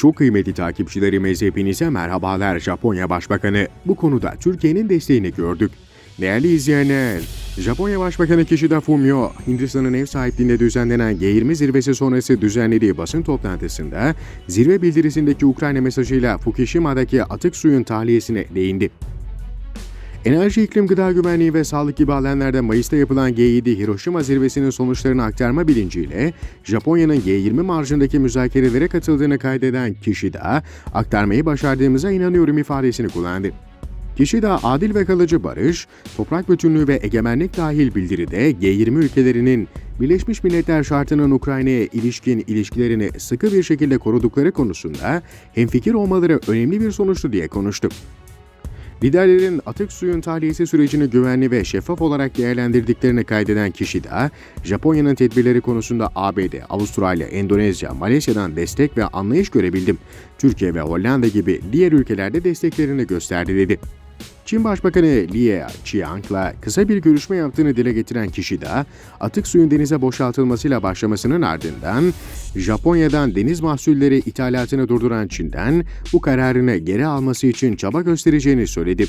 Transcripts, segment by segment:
Çok kıymetli takipçilerimiz hepinize merhabalar Japonya Başbakanı. Bu konuda Türkiye'nin desteğini gördük. Değerli izleyenler, Japonya Başbakanı Kishida Fumio, Hindistan'ın ev sahipliğinde düzenlenen G20 zirvesi sonrası düzenlediği basın toplantısında zirve bildirisindeki Ukrayna mesajıyla Fukushima'daki atık suyun tahliyesine değindi. Enerji, iklim, gıda güvenliği ve sağlık gibi alanlarda Mayıs'ta yapılan G7 Hiroşima zirvesinin sonuçlarını aktarma bilinciyle Japonya'nın G20 marjındaki müzakerelere katıldığını kaydeden Kishida, aktarmayı başardığımıza inanıyorum ifadesini kullandı. Kishida, adil ve kalıcı barış, toprak bütünlüğü ve egemenlik dahil bildiride G20 ülkelerinin Birleşmiş Milletler şartının Ukrayna'ya ilişkin ilişkilerini sıkı bir şekilde korudukları konusunda hemfikir olmaları önemli bir sonuçtu diye konuştu. Liderlerin atık suyun tahliyesi sürecini güvenli ve şeffaf olarak değerlendirdiklerini kaydeden kişi de, Japonya'nın tedbirleri konusunda ABD, Avustralya, Endonezya, Malezya'dan destek ve anlayış görebildim. Türkiye ve Hollanda gibi diğer ülkelerde desteklerini gösterdi dedi. Çin Başbakanı Li Qiang'la kısa bir görüşme yaptığını dile getiren kişi de atık suyun denize boşaltılmasıyla başlamasının ardından Japonya'dan deniz mahsulleri ithalatını durduran Çin'den bu kararını geri alması için çaba göstereceğini söyledi.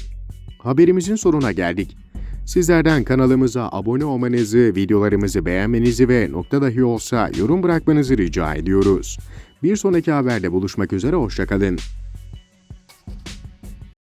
Haberimizin sonuna geldik. Sizlerden kanalımıza abone olmanızı, videolarımızı beğenmenizi ve nokta dahi olsa yorum bırakmanızı rica ediyoruz. Bir sonraki haberde buluşmak üzere, hoşçakalın.